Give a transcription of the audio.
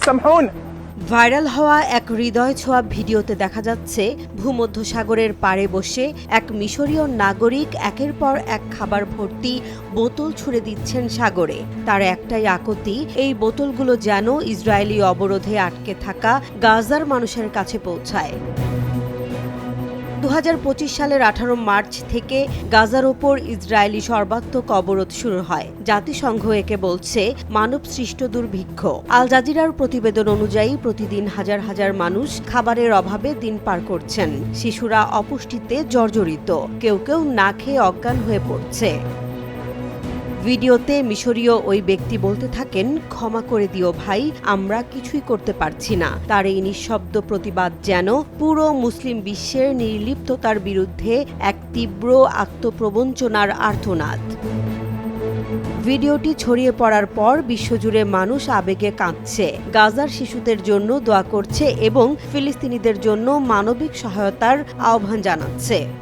سامحونا viral হওয়া এক হৃদয় ছোঁয়া ভিডিওতে দেখা যাচ্ছে ভূমধ্যসাগরের পাড়ে বসে এক মিশরীয় নাগরিক একের পর এক খাবার ভর্তি বোতল ছুড়ে দিচ্ছেন সাগরে তার একটাই আকতি এই বোতলগুলো যেন ইসরায়েলি অবরোধে আটকে থাকা গাজার মানুষের কাছে পৌঁছায় দু হাজার পঁচিশ সালের আঠারো মার্চ থেকে গাজার ওপর ইসরায়েলি সর্বাত্মক অবরোধ শুরু হয়। জাতিসংঘ একে বলছে মানব সৃষ্ট দুর্ভিক্ষ। আল জাজিরার প্রতিবেদন অনুযায়ী প্রতিদিন হাজার হাজার মানুষ খাবারের অভাবে দিন পার করছেন। শিশুরা অপুষ্টিতে জর্জরিত। কেউ কেউ না খেয়ে অজ্ঞান হয়ে পড়ছে। ভিডিওতে মিশরীয় ওই ব্যক্তি বলতে থাকেন, ক্ষমা করে দিও ভাই, আমরা কিছুই করতে পারছি না। তার এই নিঃশব্দ প্রতিবাদ যেন পুরো মুসলিম বিশ্বের নির্লিপ্ততার বিরুদ্ধে এক তীব্র আত্মপ্রবঞ্চনার আর্থনাদ ভিডিওটি ছড়িয়ে পড়ার পর বিশ্বজুড়ে মানুষ আবেগে কাঁদছে। গাজার শিশুদের জন্য দোয়া করছে এবং ফিলিস্তিনিদের জন্য মানবিক সহায়তার আহ্বান জানাচ্ছে।